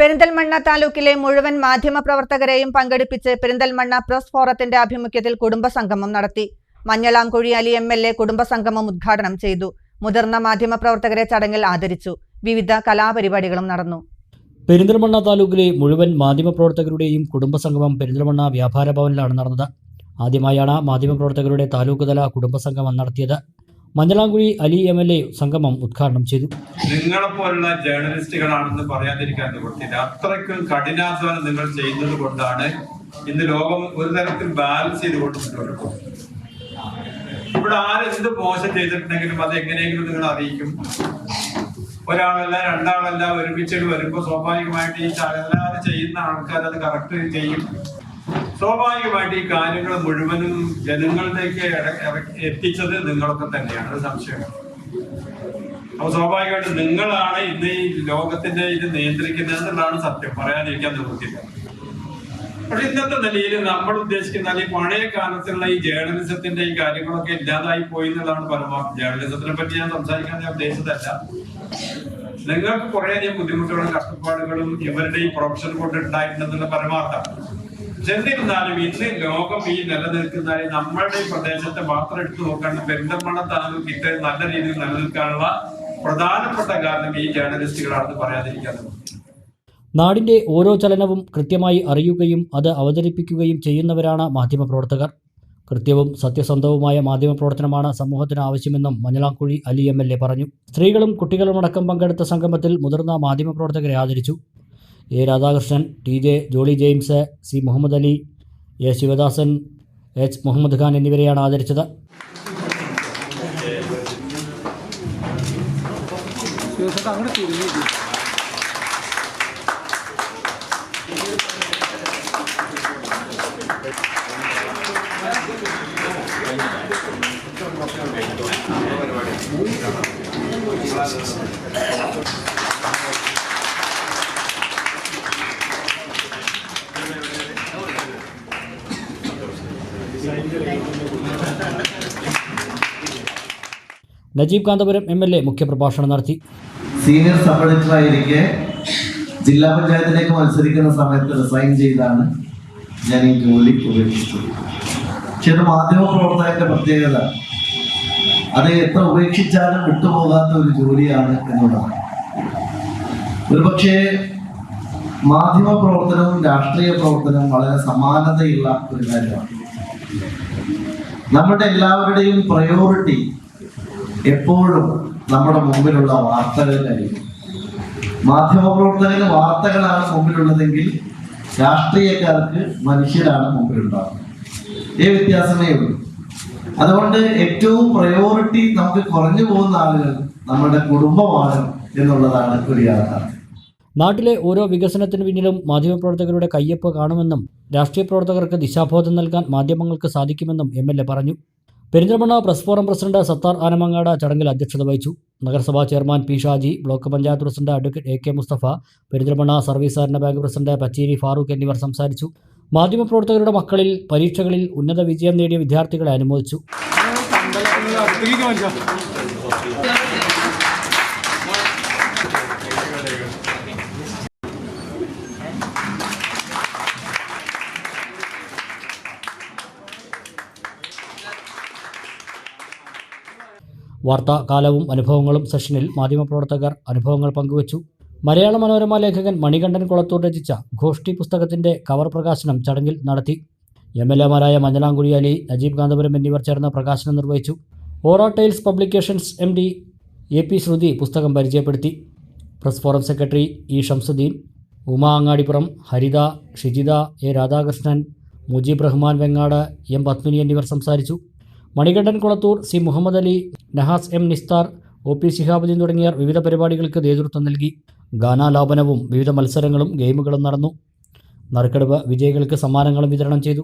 പെരിന്തൽമണ്ണ താലൂക്കിലെ മുഴുവൻ മാധ്യമ പ്രവർത്തകരെയും പങ്കെടുപ്പിച്ച് പെരിന്തൽമണ്ണ പ്രസ് ഫോറത്തിന്റെ ആഭിമുഖ്യത്തിൽ കുടുംബസംഗമം നടത്തി. Manjalamkuzhi Ali M L A കുടുംബസംഗമം ഉദ്ഘാടനം ചെയ്തു. മുതിർന്ന മാധ്യമപ്രവർത്തകരെ ചടങ്ങിൽ ആദരിച്ചു. വിവിധ കലാപരിപാടികളും നടന്നു. പെരിന്തൽമണ്ണ താലൂക്കിലെ മുഴുവൻ മാധ്യമപ്രവർത്തകരുടെയും കുടുംബസംഗമം പെരിന്തൽമണ്ണ വ്യാപാര ഭവനിലാണ് നടന്നത്. ആദ്യമായാണ് മാധ്യമപ്രവർത്തകരുടെ താലൂക്ക് തല കുടുംബസംഗമം നടത്തിയത്. Manjalamkuzhi Ali M L A സംഗമം ഉദ്ഘാടനം ചെയ്തു. നിങ്ങളെപ്പോലുള്ള ജേർണലിസ്റ്റുകളാണെന്ന് പറയാതിരിക്കാൻ നിവൃത്തിയില്ല. അത്രയ്ക്കും കഠിനാധ്വാനം നിങ്ങൾ ചെയ്യുന്നത് കൊണ്ടാണ് ഇന്ന് ലോകം ഒരു തരത്തിൽ ബാലൻസ് ചെയ്ത് കൊടുത്തിട്ടുള്ളത് ഇവിടെ ആരെന്ത് മോശം ചെയ്തിട്ടുണ്ടെങ്കിലും അത് എങ്ങനെയെങ്കിലും നിങ്ങൾ അറിയിക്കും. ഒരാളല്ല രണ്ടാളല്ല ഒരുമിച്ചിട്ട് വരുമ്പോൾ സ്വാഭാവികമായിട്ട് ഈ അല്ലാതെ ചെയ്യുന്ന ആൾക്കാർ അത് കറക്റ്റ് ചെയ്യും. സ്വാഭാവികമായിട്ട് ഈ കാര്യങ്ങൾ മുഴുവനും ജനങ്ങളിലേക്ക് എത്തിച്ചത് നിങ്ങളൊക്കെ തന്നെയാണ്. സംശയം അപ്പൊ സ്വാഭാവികമായിട്ട് നിങ്ങളാണ് ഇന്ന് ഈ ലോകത്തിന്റെ ഇത് നിയന്ത്രിക്കുന്നത് എന്നുള്ളതാണ് സത്യം. പറയാതിരിക്കാൻ നിവൃത്തില്ല പക്ഷെ ഇന്നത്തെ നിലയിൽ നമ്മൾ ഉദ്ദേശിക്കുന്ന ഈ പഴയ കാലത്തുള്ള ഈ ജേർണലിസത്തിന്റെ ഈ കാര്യങ്ങളൊക്കെ ഇല്ലാതായി പോയി എന്നുള്ളതാണ് പരമാവധി ജേർണലിസത്തിനെ പറ്റി ഞാൻ സംസാരിക്കാൻ ഞാൻ ഉദ്ദേശിച്ചതല്ല. നിങ്ങൾക്ക് കുറേയധികം ബുദ്ധിമുട്ടുകളും കഷ്ടപ്പാടുകളും ഇവരുടെ ഈ പ്രൊഫഷൻ കൊണ്ട് ഉണ്ടായിട്ടുണ്ടെന്നുള്ള പരമാർത്ഥം. എന്നിരുന്നാലും ഇന്ന് ലോകം ഈ നിലനിൽക്കുന്നതായി നമ്മളുടെ ഈ പ്രദേശത്തെ മാത്രം എടുത്തു നോക്കാണ്ട് പെരിന്തൽമണ്ണ താലൂക്ക് ഇത്രയും നല്ല രീതിയിൽ നിലനിൽക്കാനുള്ള പ്രധാനപ്പെട്ട കാരണം ഈ ജേർണലിസ്റ്റുകളാണെന്ന് പറയാതിരിക്കാൻ നാടിന്റെ ഓരോ ചലനവും കൃത്യമായി അറിയുകയും അത് അവതരിപ്പിക്കുകയും ചെയ്യുന്നവരാണ് മാധ്യമപ്രവർത്തകർ. കൃത്യവും സത്യസന്ധവുമായ മാധ്യമപ്രവർത്തനമാണ് സമൂഹത്തിന് ആവശ്യമെന്നും Manjalamkuzhi Ali M L A പറഞ്ഞു. സ്ത്രീകളും കുട്ടികളുമടക്കം പങ്കെടുത്ത സംഗമത്തിൽ മുതിർന്ന മാധ്യമപ്രവർത്തകരെ ആദരിച്ചു. A Radhakrishnan T J Jolly James C Muhammad Ali A Sivadasan H Muhammad Khan എന്നിവരെയാണ് ആദരിച്ചത്. Najeeb Kanthapuram M L A മുഖ്യപ്രഭാഷണം നടത്തി. സീനിയർ സബ് എഡിറ്റർ ആയിരിക്കെ ജില്ലാ പഞ്ചായത്തിലേക്ക് മത്സരിക്കുന്ന സമയത്ത് റിസൈൻ ചെയ്താണ് ഞാൻ ഈ ജോലി ഉപേക്ഷിച്ചത്. മാധ്യമ പ്രവർത്തകന്റെ പ്രത്യേകത. അത് എത്ര ഉപേക്ഷിച്ചാലും വിട്ടുപോകാത്ത ഒരു ജോലിയാണ് എന്നുള്ളതാണ് ഒരുപക്ഷെ മാധ്യമ പ്രവർത്തനവും രാഷ്ട്രീയ പ്രവർത്തനവും വളരെ സമാനതയുള്ള ഒരു കാര്യമാണ്. നമ്മുടെ എല്ലാവരുടെയും പ്രയോറിറ്റി എപ്പോഴും നമ്മുടെ മുമ്പിലുള്ള വാർത്തകളിലായിരിക്കും മാധ്യമപ്രവർത്തകർ വാർത്തകളാണ് മുമ്പിലുള്ളതെങ്കിൽ രാഷ്ട്രീയക്കാർക്ക് മനുഷ്യരാണ് മുമ്പിലുണ്ടാവുന്നത്. ഈ വ്യത്യാസമേ ഉള്ളൂ. അതുകൊണ്ട് ഏറ്റവും പ്രയോറിറ്റി നമുക്ക് കുറഞ്ഞു പോകുന്ന ആളുകൾ നമ്മുടെ കുടുംബമാണ് എന്നുള്ളതാണ് ഒരു യാഥാർത്ഥ്യം. നാട്ടിലെ ഓരോ വികസനത്തിന് പിന്നിലും മാധ്യമപ്രവർത്തകരുടെ കയ്യൊപ്പ് കാണുമെന്നും രാഷ്ട്രീയ പ്രവർത്തകർക്ക് ദിശാബോധം നൽകാൻ മാധ്യമങ്ങൾക്ക് സാധിക്കുമെന്നും എം എൽ എ പറഞ്ഞു. Perinthalmanna press forum president Sathar Anamangad ചടങ്ങിൽ അധ്യക്ഷത വഹിച്ചു. നഗരസഭാ chairman P Shaji block panchayat president advocate A K Mustafa Perinthalmanna service സഹകരണ ബാങ്ക് പ്രസിഡന്റ് പച്ചേരി ഫാറൂഖ് എന്നിവർ സംസാരിച്ചു. മാധ്യമപ്രവർത്തകരുടെ മക്കളിൽ പരീക്ഷകളിൽ ഉന്നത വിജയം നേടിയ വിദ്യാർത്ഥികളെ അനുമോദിച്ചു. വാർത്താ കാലവും അനുഭവങ്ങളും സെഷനിൽ മാധ്യമപ്രവർത്തകർ അനുഭവങ്ങൾ പങ്കുവച്ചു. മലയാള മനോരമ ലേഖകൻ മണികണ്ഠൻ കുളത്തൂർ രചിച്ച ഗോഷ്ഠി പുസ്തകത്തിന്റെ കവർ പ്രകാശനം ചടങ്ങിൽ നടത്തി. എം എൽ എമാരായ മഞ്ഞളാംകുഴി അലി നജീബ് കാന്തപുരം എന്നിവർ ചേർന്ന് പ്രകാശനം നിർവഹിച്ചു. Oro tiles publications M D A P Sruthi പുസ്തകം പരിചയപ്പെടുത്തി. Press forum secretary E Shamsuddin Uma Angadipuram Haritha Shijitha A Radhakrishnan Mujeeb Rahman Vengad M Padmini എന്നിവർ സംസാരിച്ചു. Manikandan Kulathur C. Muhammad Ali Nahas M. Nisthar O. P. Shihabuddin തുടങ്ങിയവർ വിവിധ പരിപാടികൾക്ക് നേതൃത്വം നൽകി. ഗാനാലാപനവും വിവിധ മത്സരങ്ങളും ഗെയിമുകളും നടന്നു. നറുക്കെടുപ്പ് വിജയികൾക്ക് സമ്മാനങ്ങളും വിതരണം ചെയ്തു.